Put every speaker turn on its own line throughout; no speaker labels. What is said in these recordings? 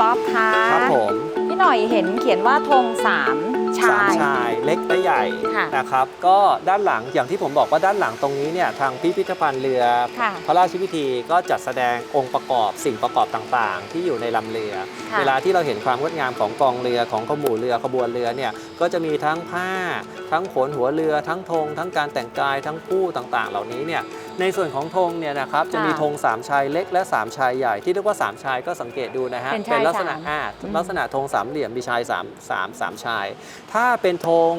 ป๊อปคะ
ครับผม
พี่หน่อยเห็นเขียนว่าธงสามชา
สาม
ย
ชายเล็กและใหญ่
ค่ะ
นะครับ ก็ด้านหลังอย่างที่ผมบอกว่าด้านหลังตรงนี้เนี่ยทางพิพิธภัณฑ์เรือ
ค่ะ
พระราชพิธีก็จัดแสดงองค์ประกอบสิ่งประกอบต่างๆ ที่อยู่ในลำเรือ
ค่ะ
เวลาที่เราเห็นความงดงามของกองเรือของขบวนเรือขบวนเรือเนี่ยก็จะมีทั้งผ้า ทั้งโขนหัวเรือ ทั้งธงทั้งการแต่งกายทั้งผู้ต่างๆ เหล่านี้เนี่ย ในส่วนของธงเนี่ยนะครับจะมีธงสามชายเล็กและสามชายใหญ่ที่เรียกว่าสามชายก็สังเกตดูนะฮะ
เป็นชาย
ลักษณะ
สาม
อ่า
อืม
ลักษณะธงสามเหลี่ยมมีชายสามสามสามชาย ถ้าเป็นธง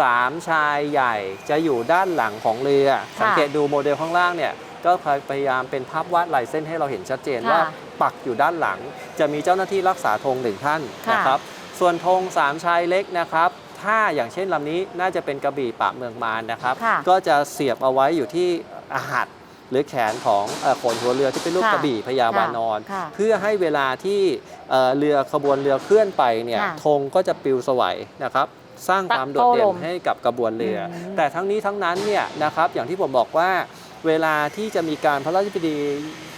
สามชายใหญ่จะอยู่ด้านหลังของเรือ สังเกตดูโมเดลข้างล่างเนี่ยก็พยายามเป็นภาพวาดลายเส้นให้เราเห็นชัดเจนว่า
ค่ะ
ปักอยู่ด้านหลัง จะมีเจ้าหน้าที่รักษาธงหนึ่งท่าน
ค่ะ
นะครับ ส่วนธงสามชายเล็กนะครับถ้าอย่างเช่นลำนี้น่าจะเป็นกระบี่ปะเมืองมารนะครับ
ค่ะ
ก็จะเสียบเอาไว้อยู่ที่ อาหัดหรือแขนของเอ่อโขนหัวเรือที่เป็นรูป
ค่ะ
กระบี่พญาวานอน
ค่ะ
เพื่อให้เวลาที่เอ่อเรือขบวนเรือเคลื่อนไปเนี่ย
ค่ะ
ธงก็จะปลิวสวัยนะครับสร้างความโดดเด่
โต้ล
น
ม
ให้กับกระบวนเรืออ
ม
แต่ทั้งนี้ทั้งนั้นเนี่ยนะครับอย่างที่ผมบอกว่าเวลาที่จะมีการพระราชพิธี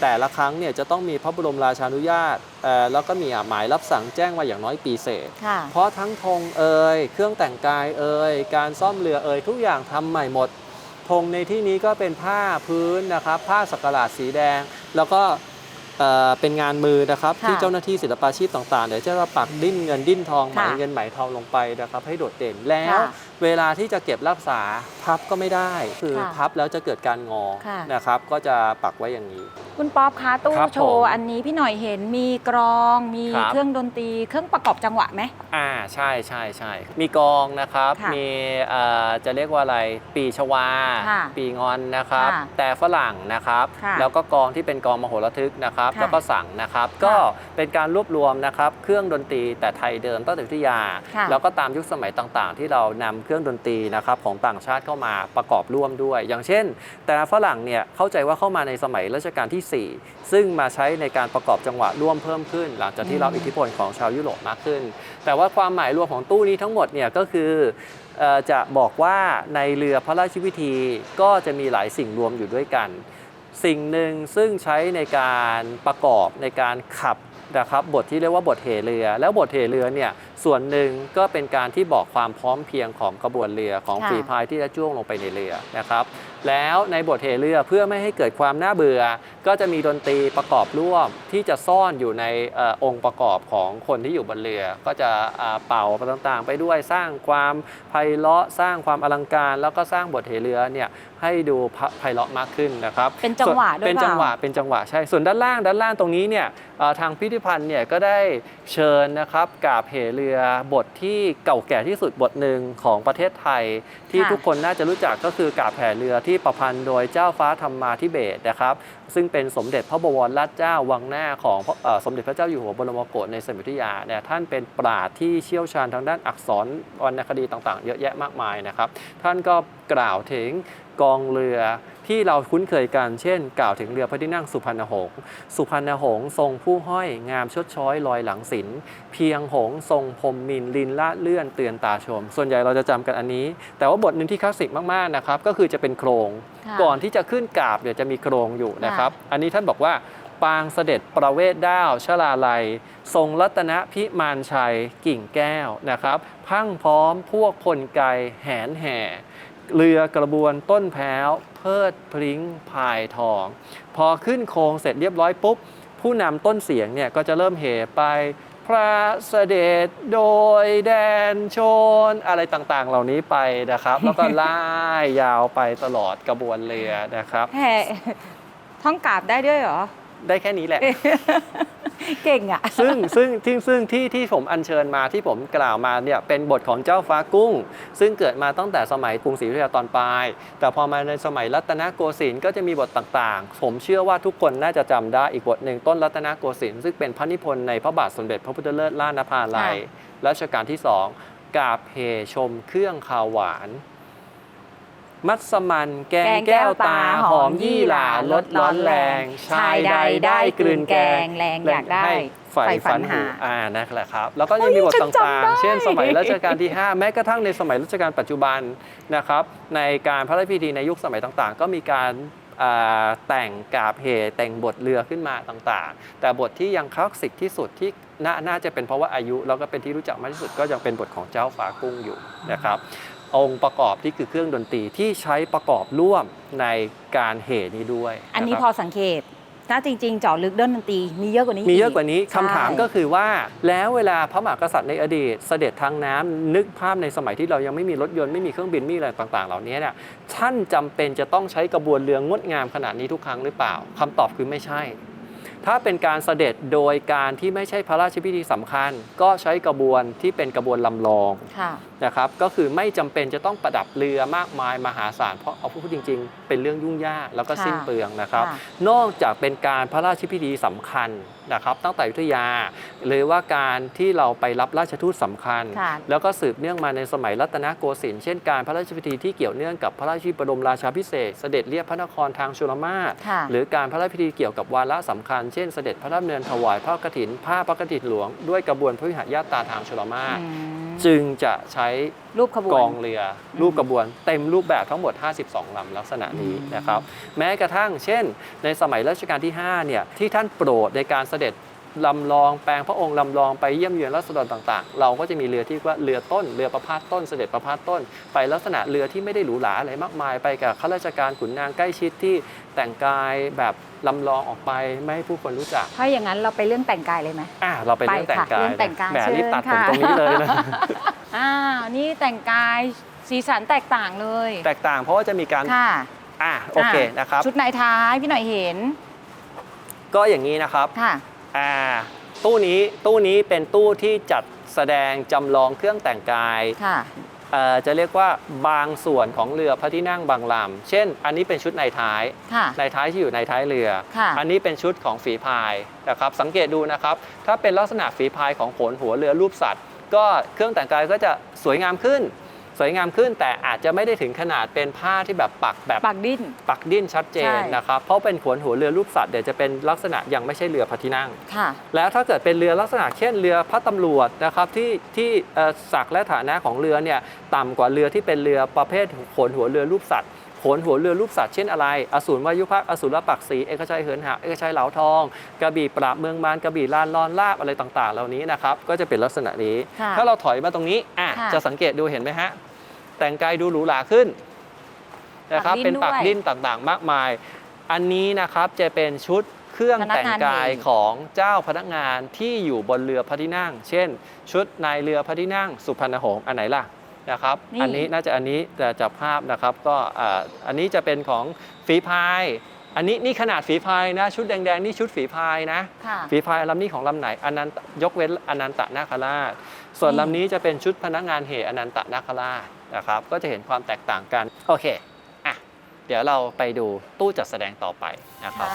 แต่ละครั้งเนี่ยจะต้องมีพระบรมราชานุญาตเอ่อแล้วก็มีหมายรับสั่งแจ้งมาอย่างน้อยปีเศษ
ค่ะ
เพราะทั้งธงเอ่ยเครื่องแต่งกายเอ่ยการซ่อมเรือเอ่ยทุกอย่างทำใหม่หมด ธงในที่นี้ก็เป็นผ้าพื้นนะครับ ผ้าสักหลาดสีแดง แล้วก็เอ่อเป็นงานมือนะครับ
ค่ะ
ที่เจ้าหน้าที่ศิลปาชีพต่างๆเดี๋ยวจะมาปักดิ้นเงินดิ้นทองไหม
ค่ะ
เงินไหมทองลงไปนะครับ ให้โดดเด่นแล้ว
ค่ะ
เวลาที่จะเก็บรักษาพับก็ไม่ได้ คือ
ค่ะ
พับแล้วจะเกิดการงอ
ค่ะ
นะครับ ก็จะปักไว้อย่างนี้
คุณป๊อปคะตู้
ครับ
โช
ผม
ว์อันนี้พี่หน่อยเห็นมีกรอง มี
ครับ
เครื่องดนตรี เครื่องประกอบจังหวะไหม
อ่าใช่ใช่ใช่มีกองนะครับ
ค่ะ
มีเอ่อจะเรียกว่าอะไรปีชวา
ค่ะ
ปีงอนนะครับ
ค่ะ
แต่ฝรั่งนะครับ
ค่ะ
แล้วก็กองที่เป็นกองมโหระทึกนะครับ
ค่ะ
แล้วก็สั่งนะครับ ก็เป็นการรวบรวมนะครับ เครื่องดนตรีแต่ไทยเดิมตั้งแต่อยุธยา
ค่ะ
แล้วก็ตามยุคสมัยต่างๆ ที่เรานำเครื่องดนตรีนะครับของต่างชาติเข้ามาประกอบร่วมด้วย อย่างเช่น แต่ฝรั่งเนี่ยเข้าใจว่าเข้ามาในสมัยรัชกาลที่ 4 ซึ่งมาใช้ในการประกอบจังหวะร่วมเพิ่มขึ้น หลังจากที่รับอิทธิพลของชาวยุโรปมากขึ้น แต่ว่าความหมายรวมของตู้นี้ทั้งหมดเนี่ยก็คือจะบอกว่าในเรือพระราชพิธีก็จะมีหลายสิ่งรวมอยู่ด้วยกัน สิ่งหนึ่งซึ่งใช้ในการประกอบในการขับนะครับบทที่เรียกว่าบทเหเรือ แล้วบทเหเรือเนี่ย ส่วนหนึ่งก็เป็นการที่บอกความพร้อมเพรียงของกระบวนเรือของ
ค่ะ
ฝีพายที่จะจ้วงลงไปในเรือนะครับ แล้วในบทเหเรือเพื่อไม่ให้เกิดความน่าเบื่อ ก็จะมีดนตรีประกอบร่วมที่จะซ่อนอยู่ในเออองค์ประกอบของคนที่อยู่บนเรือ ก็จะอ่าเป่าไปต่างๆ ไปด้วยสร้างความไพเราะสร้างความอลังการ แล้วก็สร้างบทเหเรือเนี่ยให้ดูไพเราะมากขึ้นนะครับ
เป็นจังหวะด้วย
เป็น
เปล่า
จังหวะเป็นจังหวะใช่ส่วนด้านล่างด้านล่างตรงนี้เนี่ยเอ่อทางพิพิธภัณฑ์เนี่ยก็ได้เชิญนะครับกาบเหเรือบทที่เก่าแก่ที่สุดบทหนึ่งของประเทศไทย ที่
ค่ะ
ทุกคนน่าจะรู้จักก็คือกาบแห่เรือที่ประพันธ์โดยเจ้าฟ้าธรรมาธิเบศรนะครับ ซึ่งเป็นสมเด็จพระบวรราชเจ้าวังหน้าของพระเอ่อสมเด็จพระเจ้าอยู่หัวบรมโกศในสมัยอยุธยาเนี่ยท่านเป็นปราชญ์ที่เชี่ยวชาญทางด้านอักษรวรรณคดีต่างๆ เยอะแยะมากมายนะครับ ท่านก็กล่าวถึงกองเรือ ที่เราคุ้นเคยกันเช่น กล่าวถึงเรือพระที่นั่งสุพรรณหงษ์สุพรรณหงษ์ทรงผู้ห้อยงามชดช้อยลอยหลังศิลป์เพียงหงษ์ทรงพรหมมินลินละเลื่อนเตือนตาชม ส่วนใหญ่เราจะจำกันอันนี้ แต่ว่าบทหนึ่งที่คลาสสิกมากๆนะครับก็คือจะเป็นโครง
ค่ะ
ก่อนที่จะขึ้นกราบเนี่ยจะมีโครงอยู่นะครับ อันนี้ท่านบอกว่าปางเสด็จประเวศด้าวชลาลัย ทรงรัตนพิมานชัยกิ่งแก้วนะครับ พังพร้อมพวกพลไกแหนแห่ เรือกระบวนต้นแพ้ว เพิดพริ้งพายทอง พอขึ้นโครงเสร็จเรียบร้อยปุ๊บ ผู้นำต้นเสียงเนี่ยก็จะเริ่มเหไปพระเสด็จโดยแดนชนอะไรต่างๆ เหล่านี้ไปนะครับ แล้วก็ล่ายยาวไปตลอดกระบวนเรือนะครับ
แห่ท่องกราบได้ด้วยเหรอ
ได้แค่นี้แหละ
เก่งอะ
ซึ่งซึ่งที่ซึ่งที่ที่ผมอัญเชิญมาที่ผมกล่าวมาเนี่ยเป็นบทของเจ้าฟ้ากุ้ง ซึ่งเกิดมาตั้งแต่สมัยกรุงศรีอยุธยาตอนปลาย แต่พอมาในสมัยรัตนโกสินทร์ก็จะมีบทต่างๆ ผมเชื่อว่าทุกคนน่าจะจำได้อีกบทหนึ่งต้นรัตนโกสินทร์ซึ่งเป็นพระนิพนธ์ในพระบาทสมเด็จพระพุทธเลิศล่านภาลัยรัชกาลที่สองกาบเพชมเครื่องขาวหวาน มัสมันแกงแก้วตา หอมยี่หร่าลดร้อนแรง ชายใดได้กลืนแกง
แรงอยากได้
ให้ใฝ่ฝันหาอ่านั่นแหละครับ แล้วก็ยังมีบท
เฮ้ยฉันจำ
ต่าง
ได้
ๆเช่นสมัยรัชกาลที่ 5 แม้กระทั่งในสมัยรัชกาลปัจจุบันนะครับ ในการพระราชพิธีในยุคสมัยต่างๆ ก็มีการอ่าแต่งกาบเหแต่งบทเรือขึ้นมาต่างๆ แต่บทที่ยังคลาสสิกที่สุดที่นาน่าจะเป็นเพราะว่าอายุ แล้วก็เป็นที่รู้จักมากที่สุดก็ยังเป็นบทของเจ้าฟ้ากุ้งอยู่นะครับ องค์ประกอบที่คือเครื่องดนตรีที่ใช้ประกอบร่วมในการเหนี้ด้วย
อันนี้ะพ
ค
อ
รับ
สังเกตถ้าจริงๆเจาะลึกด้านดนตรีมีเยอะกว่านี้
มีเยอะกว่านี้
ใช่
คำถามก็คือว่า แล้วเวลาพระมหากษัตริย์ในอดีต เสด็จทางน้ำนึกภาพในสมัยที่เรายังไม่มีรถยนต์ไม่มีเครื่องบินไม่มีอะไรต่างๆ เหล่านี้เนี่ยท่านจำเป็นจะต้องใช้กระบวนเรืองดงามขนาดนี้ทุกครั้งหรือเปล่าคำตอบคือไม่ใช่ ถ้าเป็นการเสด็จโดยการที่ไม่ใช่พระราชพิธีสำคัญ ก็ใช้กระบวนที่เป็นกระบวนลำลอง
ค่ะ
นะครับก็คือไม่จำเป็นจะต้องประดับเรือมากมายมหาศาลเพราะเอาพูดจริง ๆ เป็นเรื่องยุ่งยากแล้วก็
ค่ะ
สิ้นเปลืองนะครับ
ค่ะ
นอกจากเป็นการพระราชพิธีสำคัญ นะครับตั้งแต่อยุธยาหรือว่าการที่เราไปรับราชทูตสำคัญ
ค่ะ
แล้วก็สืบเนื่องมาในสมัยรัตนโกสินทร์เช่นการพระราชพิธีที่เกี่ยวเนื่องกับพระราชพิธีบรมราชาภิเษกเสด็จเรียบพระนครทางชลมาศ
ค่ะ
หรือการพระราชพิธีเกี่ยวกับวาระสำคัญ เช่นเสด็จพระราชดำเนินถวายพระกฐินผ้าพระกฐินหลวงด้วยกระบวนพระวิหารญาตราทางชลมาศ
อืม
จึงจะใช้
รูปขบวน
กองเรือ รูปกระบวน เต็มรูปแบบทั้งหมด 52 ลำลักษณะนี้
อืม
นะครับ แม้กระทั่งเช่น ในสมัยรัชกาลที่ 5 เนี่ย ที่ท่านโปรดในการเสด็จ ลำลองแปลงพระองค์ลำลองไปเยี่ยมเยือนรัษฎรต่างๆ เราก็จะมีเรือที่ว่าเรือต้น เรือประพาสต้นเสด็จประพาสต้น ไปลักษณะเรือที่ไม่ได้หรูหราอะไรมากมายไปกับข้าราชการขุนนางใกล้ชิดที่แต่งกายแบบลำลองออกไปไม่ให้ผู้คนรู้จัก
ถ้าอย่างนั้นเราไปเรื่องแต่งกายเลยไหม
อะเราไปเรื่องแต่งกาย
เรื่องแต่งกาย
แหม
เชิญ
รีบตัดผม
ค่ะ
ตรงนี้เลยนะ
อ้าวนี่แต่งกายสีสันแตกต่างเลย
แตกต่างเพราะว่าจะมีการ
ค่ะ
อะโอเค
อ่
นะครับ
ชุดในท้ายพี่หน่อยเห็น
ก็อย่างนี้นะครับ
ค่ะ
อ่าตู้นี้ตู้นี้เป็นตู้ที่จัดแสดงจำลองเครื่องแต่งกาย
ค่ะ
เอ่อจะเรียกว่าบางส่วนของเรือพระที่นั่งบางลำเช่น อันนี้เป็นชุดในท้าย
ค่ะ
ในท้ายที่อยู่ในท้ายเรือ
ค่ะ
อันนี้เป็นชุดของฝีพายนะครับ สังเกตดูนะครับ ถ้าเป็นลักษณะฝีพายของโขนหัวเรือรูปสัตว์ ก็เครื่องแต่งกายก็จะสวยงามขึ้น สวยงามขึ้นแต่อาจจะไม่ได้ถึงขนาดเป็นผ้าที่แบบปักแบบ
ปากดิ้น
ปักดิ้นชัดเจน
ใช่
นะครับ เพราะเป็นโขนหัวเรือรูปสัตว์เดี๋ยวจะเป็นลักษณะยังไม่ใช่เรือพระที่นั่ง
ค่ะ
แล้วถ้าเกิดเป็นเรือลักษณะเช่นเรือพระตำรวจนะครับที่ที่เอ่อศักดิ์และฐานะของเรือเนี่ยต่ำกว่าเรือที่เป็นเรือประเภทโขนหัวเรือรูปสัตว์โขนหัวเรือรูปสัตว์เช่นอะไรอสูรวายุพักษ์อสูรปักษีเอกชัยเหินหาเอกชัยเหลาทองกระบี่ปราบเมืองมารกระบี่ลานลอนลาบอะไรต่างๆ เหล่านี้นะครับก็จะเป็นลักษณะนี้
ค่ะ
ถ้าเราถอยมาตรงนี้อะ
ค่ะ
จะสังเกตดูเห็นไหมฮะ แต่งกายดูหรูหราขึ้นนะครับ
ปักดิ้น
เป็นปัก
ด้วย
ดิ้นต่างๆ มากมาย อันนี้นะครับจะเป็นชุดเครื่องแต่งกาย
พนักงานเห
ของเจ้าพนักงานที่อยู่บนเรือพระที่นั่ง เช่น ชุดนายเรือพระที่นั่งสุพรรณหงษ์อันไหนล่ะนะครับ
นี่
อันนี้น่าจะอันนี้แต่จับภาพนะครับก็อ่าอันนี้จะเป็นของฝีพาย อันนี้นี่ขนาดฝีพายนะชุดแดงๆนี่ชุดฝีพายนะ
ค่ะ
ฝีพายลำนี้ของลำไหนอนันตยกเว้นอนันตนาคราช ส่วน
นี่
ลำนี้จะเป็นชุดพนักงานเหอนันตนาคราช นะครับก็จะเห็นความแตกต่างกัน โอเคอะเดี๋ยวเราไปดูตู้จัดแสดงต่อไปนะครับ